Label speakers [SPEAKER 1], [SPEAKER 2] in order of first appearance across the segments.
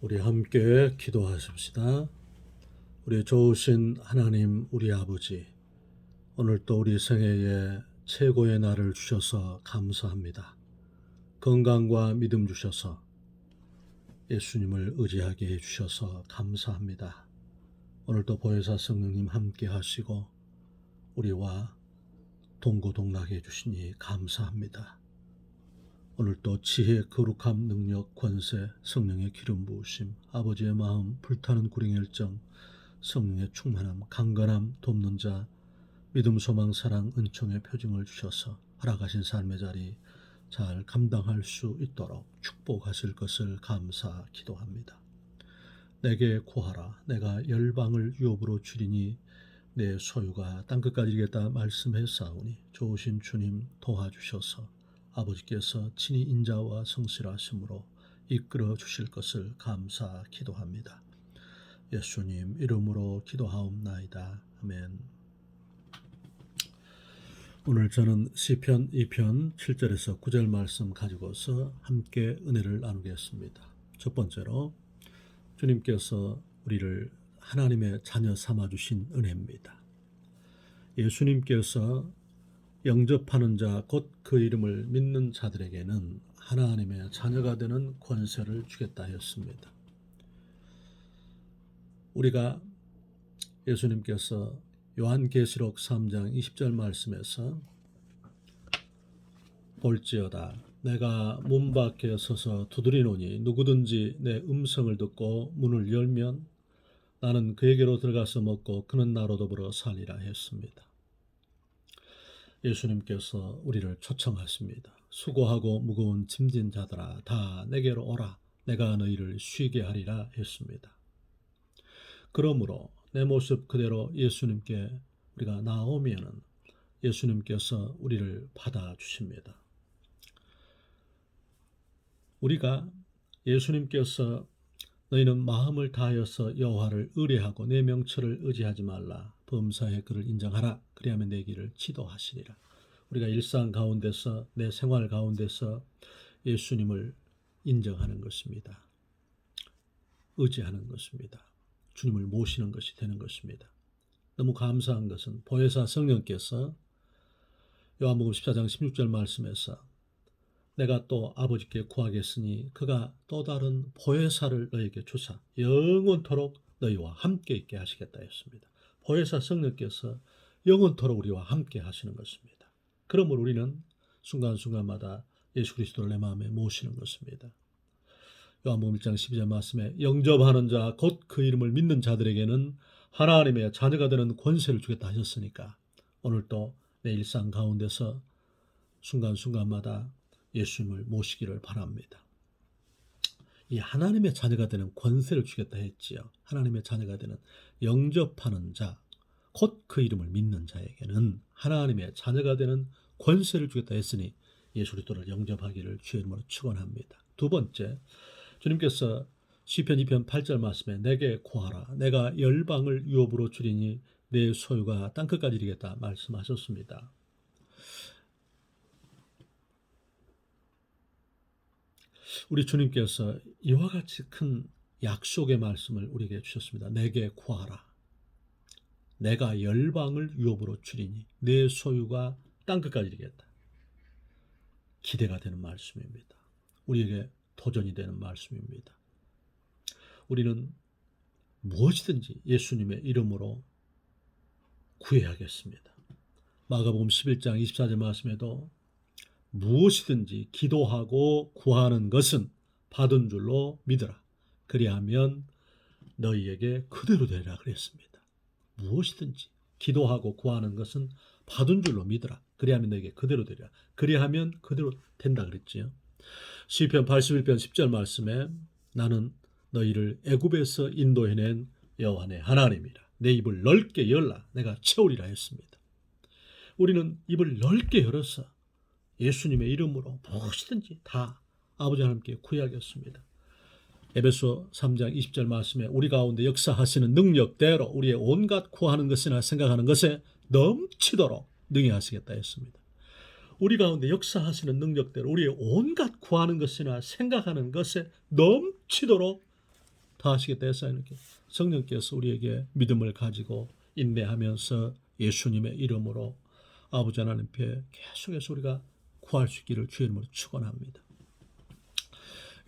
[SPEAKER 1] 우리 함께 기도하십시다. 우리 좋으신 하나님, 우리 아버지, 오늘도 우리 생애에 최고의 날을 주셔서 감사합니다. 건강과 믿음 주셔서 예수님을 의지하게 해주셔서 감사합니다. 오늘도 보혜사 성령님 함께 하시고 우리와 동고동락해 해주시니 감사합니다. 오늘도 지혜, 거룩함, 능력, 권세, 성령의 기름 부으심, 아버지의 마음, 불타는 구령 열정, 성령의 충만함, 강건함, 돕는 자, 믿음, 소망, 사랑, 은총의 표징을 주셔서 허락하신 삶의 자리 잘 감당할 수 있도록 축복하실 것을 감사 기도합니다. 내게 구하라. 내가 열방을 유업으로 줄이니 내 소유가 땅끝까지 이르겠다 말씀했사오니 좋으신 주님 도와주셔서 아버지께서 친히 인자와 성실하심으로 이끌어 주실 것을 감사 기도합니다. 예수님 이름으로 기도하옵나이다. 아멘. 오늘 저는 시편 2편 7절에서 9절 말씀 가지고서 함께 은혜를 나누겠습니다. 첫 번째로 주님께서 우리를 하나님의 자녀 삼아 주신 은혜입니다. 예수님께서 영접하는 자 곧 그 이름을 믿는 자들에게는 하나님의 자녀가 되는 권세를 주겠다 했습니다. 우리가 예수님께서 요한계시록 3장 20절 말씀에서 볼지어다 내가 문 밖에 서서 두드리노니 누구든지 내 음성을 듣고 문을 열면 나는 그에게로 들어가서 먹고 그는 나로 더불어 살리라 했습니다. 예수님께서 우리를 초청하십니다. 수고하고 무거운 짐진 자들아 다 내게로 오라 내가 너희를 쉬게 하리라 했습니다. 그러므로 내 모습 그대로 예수님께 우리가 나오면은 예수님께서 우리를 받아 주십니다. 우리가 예수님께서 너희는 마음을 다하여서 여호와를 의뢰하고 내 명철을 의지하지 말라 범사의 그를 인정하라 그리하면 내 길을 지도하시리라. 우리가 일상 가운데서 내 생활 가운데서 예수님을 인정하는 것입니다. 의지하는 것입니다. 주님을 모시는 것이 되는 것입니다. 너무 감사한 것은 보혜사 성령께서 요한복음 14장 16절 말씀에서 내가 또 아버지께 구하겠으니 그가 또 다른 보혜사를 너에게 주사 영원토록 너희와 함께 있게 하시겠다 했습니다. 보혜사 성령께서 영원토록 우리와 함께 하시는 것입니다. 그러므로 우리는 순간순간마다 예수 그리스도를 내 마음에 모시는 것입니다. 요한복음 1장 12절 말씀에 영접하는 자 곧 그 이름을 믿는 자들에게는 하나님의 자녀가 되는 권세를 주겠다 하셨으니까 오늘도 내 일상 가운데서 순간순간마다 예수님을 모시기를 바랍니다. 이 하나님의 자녀가 되는 권세를 주겠다 했지요. 하나님의 자녀가 되는 영접하는 자, 곧 그 이름을 믿는 자에게는 하나님의 자녀가 되는 권세를 주겠다 했으니 예수 그리스도를 영접하기를 주의 이름으로 축원합니다. 두 번째, 주님께서 시편 2편 8절 말씀에 내게 구하라 내가 열방을 유업으로 줄이니 내 소유가 땅끝까지 이르겠다 말씀하셨습니다. 우리 주님께서 이와 같이 큰 약속의 말씀을 우리에게 주셨습니다. 내게 구하라. 내가 열방을 유업으로 줄이니 내 소유가 땅 끝까지 이르겠다. 기대가 되는 말씀입니다. 우리에게 도전이 되는 말씀입니다. 우리는 무엇이든지 예수님의 이름으로 구해야겠습니다. 마가복음 11장 24절 말씀에도 무엇이든지 기도하고 구하는 것은 받은 줄로 믿으라. 그리하면 너희에게 그대로 되리라 그랬습니다. 무엇이든지 기도하고 구하는 것은 받은 줄로 믿으라. 그리하면 너에게 그대로 되리라. 그리하면 그대로 된다 그랬지요. 시편 81편 10절 말씀에 나는 너희를 애굽에서 인도해낸 여호와의 하나님이라. 내 입을 넓게 열라. 내가 채우리라 했습니다. 우리는 입을 넓게 열어서 예수님의 이름으로 무엇이든지 다 아버지 하나님께 구해야겠습니다. 에베소 3장 20절 말씀에 우리 가운데 역사하시는 능력대로 우리의 온갖 구하는 것이나 생각하는 것에 넘치도록 능히 하시겠다 했습니다. 우리 가운데 역사하시는 능력대로 우리의 온갖 구하는 것이나 생각하는 것에 넘치도록 다 하시겠다 했어요. 이렇게 성령께서 우리에게 믿음을 가지고 인내하면서 예수님의 이름으로 아버지 하나님께 계속해서 우리가 구할 수 있기를 주의 이름으로 축원합니다.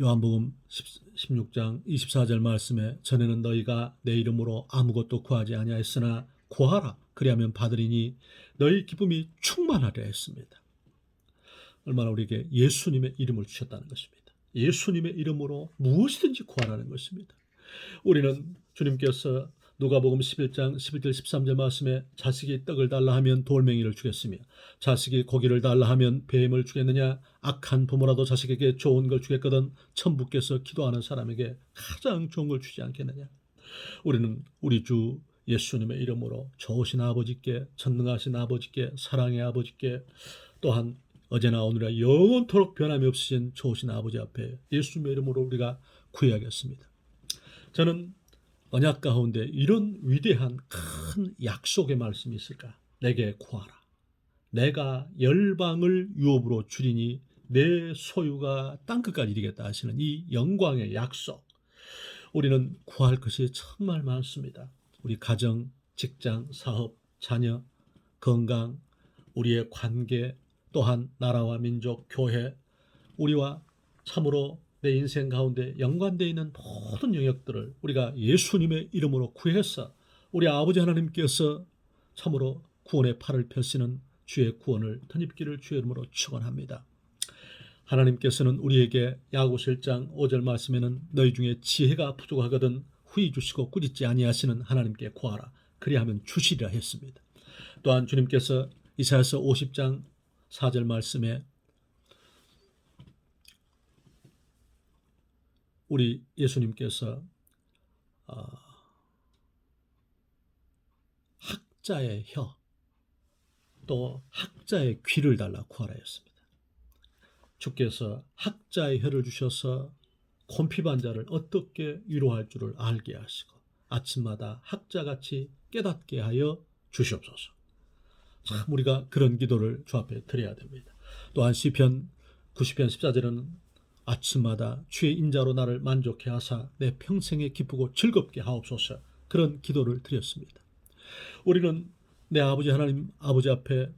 [SPEAKER 1] 요한복음 16장 24절 말씀에 전에는 너희가 내 이름으로 아무것도 구하지 아니하였으나 구하라 그리하면 받으리니 너희 기쁨이 충만하려 했습니다. 얼마나 우리에게 예수님의 이름을 주셨다는 것입니다. 예수님의 이름으로 무엇이든지 구하라는 것입니다. 우리는 주님께서 누가복음 11장 11절 13절 말씀에 자식이 떡을 달라 하면 돌멩이를 주겠으며 자식이 고기를 달라 하면 뱀을 주겠느냐 악한 부모라도 자식에게 좋은 걸 주겠거든 천부께서 기도하는 사람에게 가장 좋은 걸 주지 않겠느냐 우리는 우리 주 예수님의 이름으로 좋으신 아버지께 전능하신 아버지께 사랑의 아버지께 또한 어제나 오늘이나 영원토록 변함이 없으신 좋으신 아버지 앞에 예수님의 이름으로 우리가 구해야겠습니다. 저는 언약 가운데 이런 위대한 큰 약속의 말씀이 있을까? 내게 구하라. 내가 열방을 유업으로 줄이니 내 소유가 땅끝까지 이르겠다 하시는 이 영광의 약속. 우리는 구할 것이 정말 많습니다. 우리 가정, 직장, 사업, 자녀, 건강, 우리의 관계, 또한 나라와 민족, 교회, 우리와 참으로 내 인생 가운데 연관되어 있는 모든 영역들을 우리가 예수님의 이름으로 구해서 우리 아버지 하나님께서 참으로 구원의 팔을 펴시는 주의 구원을 터입기를 주의 이름으로 축원합니다. 하나님께서는 우리에게 야고보 1장 5절 말씀에는 너희 중에 지혜가 부족하거든 후히 주시고 꾸짖지 아니하시는 하나님께 구하라 그리하면 주시리라 했습니다. 또한 주님께서 이사야서 50장 4절 말씀에 우리 예수님께서 어, 학자의 혀, 또 학자의 귀를 달라 구하라 했습니다. 주께서 학자의 혀를 주셔서 곤피반 자를 어떻게 위로할 줄을 알게 하시고 아침마다 학자같이 깨닫게 하여 주시옵소서. 참 우리가 그런 기도를 주 앞에 드려야 됩니다. 또한 시편 90편 14절은 아침마다 주의 인자로 나를 만족해 하사 내 평생에 기쁘고 즐겁게 하옵소서 그런 기도를 드렸습니다. 우리는 내 아버지 하나님 아버지 앞에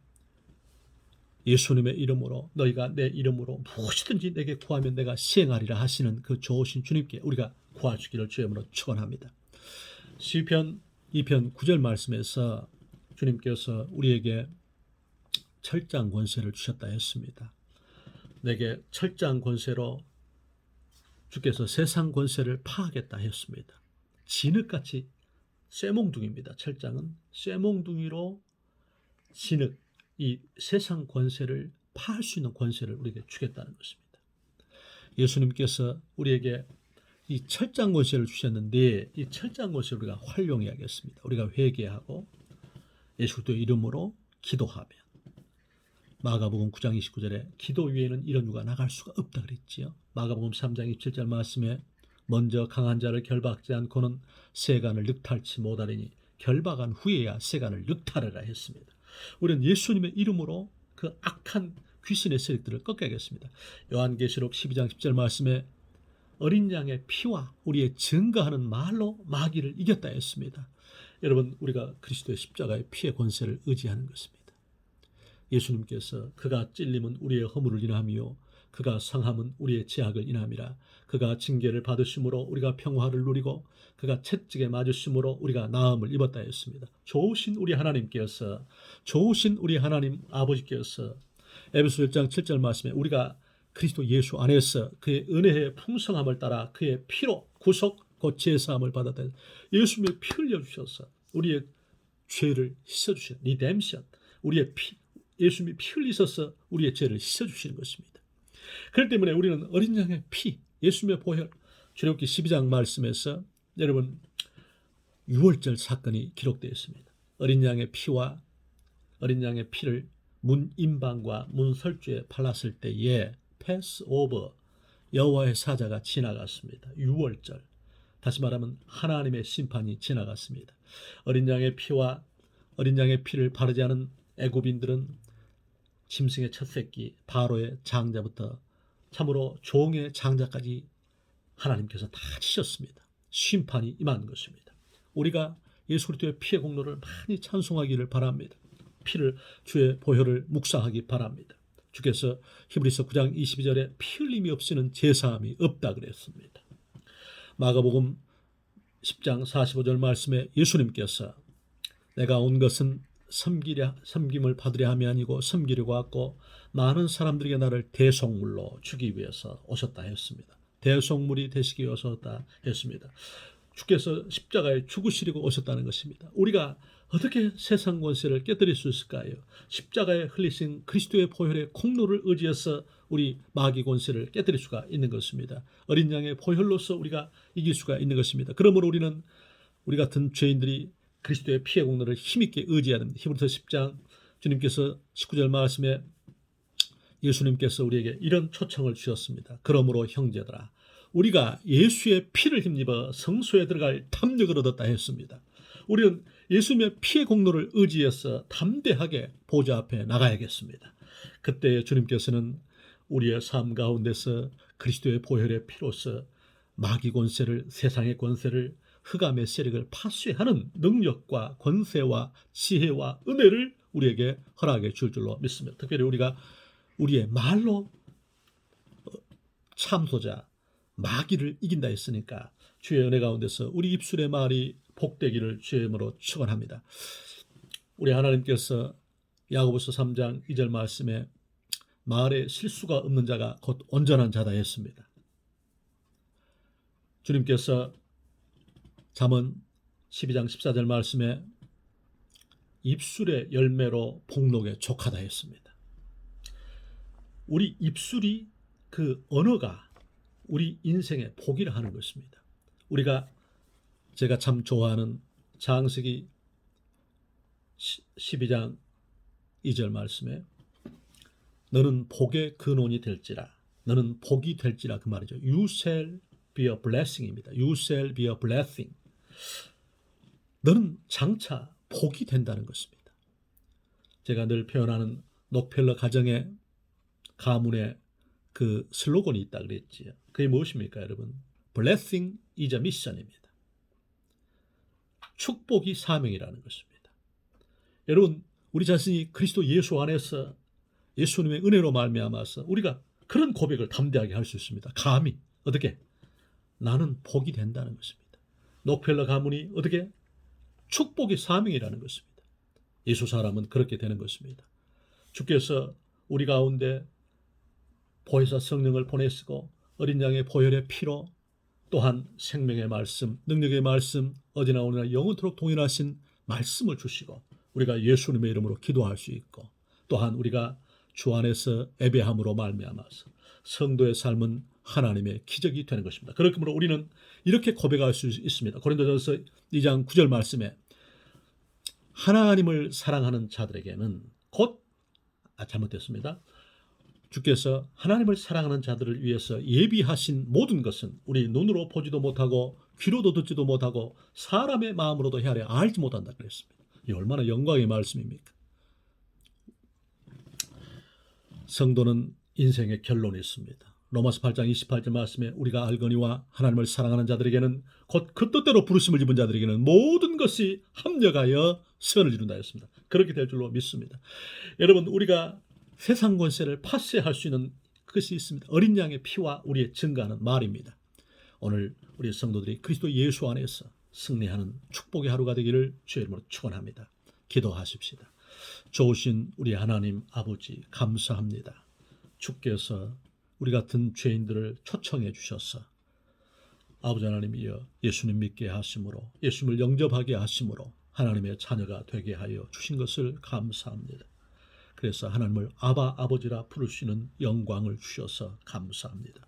[SPEAKER 1] 예수님의 이름으로 너희가 내 이름으로 무엇이든지 내게 구하면 내가 시행하리라 하시는 그 좋으신 주님께 우리가 구하시기를 주님으로 축원합니다. 시편 2편 9절 말씀에서 주님께서 우리에게 철장 권세를 주셨다 했습니다. 내게 철장 권세로 주께서 세상 권세를 파하겠다 했습니다. 진흙같이 쇠몽둥입니다. 철장은 쇠몽둥이로 진흙, 이 세상 권세를 파할 수 있는 권세를 우리에게 주겠다는 것입니다. 예수님께서 우리에게 이 철장 권세를 주셨는데 이 철장 권세를 우리가 활용해야겠습니다. 우리가 회개하고 예수 그리스도 이름으로 기도하며 마가복음 9장 29절에 기도 위에는 이런 유가 나갈 수가 없다 그랬지요. 마가복음 3장 27절 말씀에 먼저 강한 자를 결박지 않고는 세간을 늑탈치 못하리니 결박한 후에야 세간을 늑탈하라 했습니다. 우리는 예수님의 이름으로 그 악한 귀신의 세력들을 꺾어야겠습니다. 요한계시록 12장 10절 말씀에 어린 양의 피와 우리의 증거하는 말로 마귀를 이겼다 했습니다. 여러분 우리가 그리스도의 십자가의 피의 권세를 의지하는 것입니다. 예수님께서 그가 찔림은 우리의 허물을 인하며 그가 상함은 우리의 제약을 인함이라 그가 징계를 받으심으로 우리가 평화를 누리고 그가 채찍에 맞으심으로 우리가 나음을 입었다 했습니다. 좋으신 우리 하나님께서 좋으신 우리 하나님 아버지께서 에베소 1장 7절 말씀에 우리가 그리스도 예수 안에서 그의 은혜의 풍성함을 따라 그의 피로 구속 곧 제사함을 받았다. 예수님의 피 흘려 주셔서 우리의 죄를 씻어 주신 리뎀션 우리의 피 예수님이 피 흘리셔서 우리의 죄를 씻어 주시는 것입니다. 그렇기 때문에 우리는 어린 양의 피, 예수님의 보혈, 출애굽기 12장 말씀에서 여러분 6월절 사건이 기록되어 있습니다. 어린 양의 피와 어린 양의 피를 문 임방과 문 설주에 발랐을 때에 패스 오버 여호와의 사자가 지나갔습니다. 6월절 다시 말하면 하나님의 심판이 지나갔습니다. 어린 양의 피와 어린 양의 피를 바르지 않은 애굽인들은 짐승의 첫 새끼 바로의 장자부터 참으로 종의 장자까지 하나님께서 다 치셨습니다. 심판이 임하는 것입니다. 우리가 예수 그리스도의 피의 공로를 많이 찬송하기를 바랍니다. 피를 주의 보혈을 묵상하기 바랍니다. 주께서 히브리서 9장 22절에 피 흘림이 없이는 제사함이 없다 그랬습니다. 마가복음 10장 45절 말씀에 예수님께서 내가 온 것은 섬기려 섬김을 받으려 함이 아니고 섬기려고 왔고 많은 사람들에게 나를 대속물로 주기 위해서 오셨다 했습니다. 대속물이 되시기 위해서 오셨다 했습니다. 주께서 십자가에 죽으시려고 오셨다는 것입니다. 우리가 어떻게 세상 권세를 깨뜨릴 수 있을까요? 십자가에 흘리신 그리스도의 보혈의 공로를 의지해서 우리 마귀 권세를 깨뜨릴 수가 있는 것입니다. 어린 양의 보혈로서 우리가 이길 수가 있는 것입니다. 그러므로 우리는 우리 같은 죄인들이 그리스도의 피의 공로를 힘있게 의지해야 됩니다. 히브리서 10장 주님께서 19절 말씀에 예수님께서 우리에게 이런 초청을 주셨습니다. 그러므로 형제들아 우리가 예수의 피를 힘입어 성소에 들어갈 탐력을 얻었다 했습니다. 우리는 예수님의 피의 공로를 의지해서 담대하게 보좌 앞에 나가야겠습니다. 그때 주님께서는 우리의 삶 가운데서 그리스도의 보혈의 피로서 마귀 권세를 세상의 권세를 흑암의 세력을 파쇄하는 능력과 권세와 지혜와 은혜를 우리에게 허락해 줄 줄로 믿습니다. 특별히 우리가 우리의 말로 어, 참소자 마귀를 이긴다 했으니까 주의 은혜 가운데서 우리 입술의 말이 복되기를 주의 이름으로 축원합니다. 우리 하나님께서 야고보서 3장 2절 말씀에 말에 실수가 없는 자가 곧 온전한 자다 했습니다. 주님께서 잠언 12장 14절 말씀에 입술의 열매로 복록에 족하다 했습니다. 우리 입술이 그 언어가 우리 인생의 복이라 하는 것입니다. 우리가 제가 참 좋아하는 장세기 12장 2절 말씀에 너는 복의 근원이 될지라 너는 복이 될지라 그 말이죠. You shall be a blessing입니다. You shall be a blessing. 너는 장차 복이 된다는 것입니다. 제가 늘 표현하는 녹펠러 가정의 가문의 그 슬로건이 있다 그랬지요. 그게 무엇입니까, 여러분? Blessing is a mission입니다. 축복이 사명이라는 것입니다. 여러분, 우리 자신이 그리스도 예수 안에서 예수님의 은혜로 말미암아서 우리가 그런 고백을 담대하게 할 수 있습니다. 감히 어떻게 나는 복이 된다는 것입니다. 녹펠러 가문이 어떻게 축복이 사명이라는 것입니다. 예수 사람은 그렇게 되는 것입니다. 주께서 우리 가운데 보혜사 성령을 보내시고 어린 양의 보혈의 피로 또한 생명의 말씀, 능력의 말씀, 어디나 오늘나 영원토록 동일하신 말씀을 주시고 우리가 예수님의 이름으로 기도할 수 있고 또한 우리가 주 안에서 예배함으로 말미암아서 성도의 삶은 하나님의 기적이 되는 것입니다. 그렇므로 우리는 이렇게 고백할 수 있습니다. 고린도전서 2장 9절 말씀에 하나님을 사랑하는 자들에게는 곧 아, 잘못됐습니다. 주께서 하나님을 사랑하는 자들을 위해서 예비하신 모든 것은 우리 눈으로 보지도 못하고 귀로도 듣지도 못하고 사람의 마음으로도 헤아려 알지 못한다 그랬습니다. 이 얼마나 영광의 말씀입니까? 성도는 인생의 결론이 있습니다. 로마서 8장 28절 말씀에 우리가 알거니와 하나님을 사랑하는 자들에게는 곧 그 뜻대로 부르심을 입은 자들에게는 모든 것이 합력하여 선을 이룬다 했습니다. 그렇게 될 줄로 믿습니다. 여러분 우리가 세상 권세를 파쇄할 수 있는 것이 있습니다. 어린 양의 피와 우리의 증가하는 말입니다. 오늘 우리 성도들이 그리스도 예수 안에서 승리하는 축복의 하루가 되기를 주의 이름으로 축원합니다. 기도하십시다. 좋으신 우리 하나님 아버지 감사합니다. 주께서 우리 같은 죄인들을 초청해 주셔서 아버지 하나님이여 예수님 믿게 하심으로 예수님을 영접하게 하심으로 하나님의 자녀가 되게 하여 주신 것을 감사합니다. 그래서 하나님을 아바 아버지라 부를 수 있는 영광을 주셔서 감사합니다.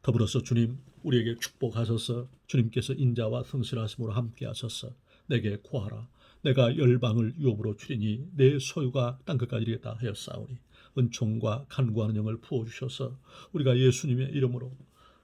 [SPEAKER 1] 더불어서 주님 우리에게 축복하셔서 주님께서 인자와 성실하심으로 함께 하셔서 내게 구하라 내가 열방을 유업으로 줄이니 내 소유가 땅 끝까지 이르겠다 하였사오니 은총과 간구하는 영을 부어 주셔서 우리가 예수님의 이름으로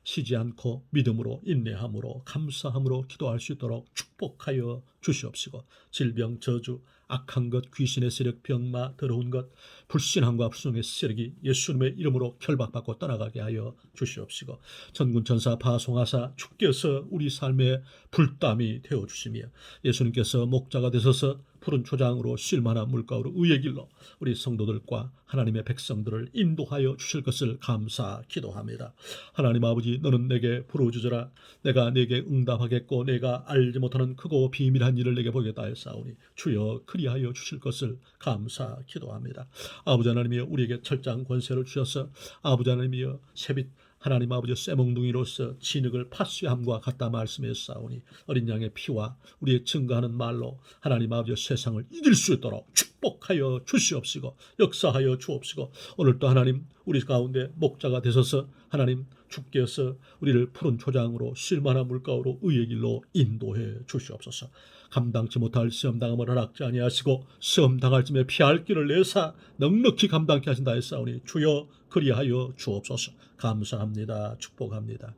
[SPEAKER 1] 쉬지 않고 믿음으로 인내함으로 감사함으로 기도할 수 있도록 축복하여 주시옵시고 질병 저주 악한 것 귀신의 세력 병마 더러운 것 불신함과 불성의 세력이 예수님의 이름으로 결박받고 떠나가게 하여 주시옵시고 전군 전사 파송하사 주께서 우리 삶의 불담이 되어 주시며 예수님께서 목자가 되셔서 푸른 초장으로 쉴만한 물가로 의의 길로 우리 성도들과 하나님의 백성들을 인도하여 주실 것을 감사 기도합니다. 하나님 아버지 너는 내게 부르주저라 내가 내게 응답하겠고 내가 알지 못하는 크고 비밀한 일을 내게 보겠다 했사오니 주여 그리하여 주실 것을 감사 기도합니다. 아버지 하나님이여 우리에게 철장 권세를 주셔서 아버지 하나님이여 새빛 하나님 아버지 쇠몽둥이로서 진흙을 파수함과 같다 말씀했사오니 어린 양의 피와 우리의 증거하는 말로 하나님 아버지 세상을 이길 수 있도록 축복하여 주시옵시고 역사하여 주옵시고 오늘도 하나님 우리 가운데 목자가 되셔서 하나님 주께서 우리를 푸른 초장으로 실만한 물가로 의의 길로 인도해 주시옵소서. 감당치 못할 시험 당함을 허락지 아니하시고 시험 당할 쯤에 피할 길을 내사 넉넉히 감당케 하신다 했사오니 주여 그리하여 주옵소서. 감사합니다. 축복합니다.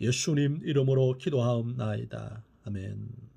[SPEAKER 1] 예수님 이름으로 기도하옵나이다. 아멘.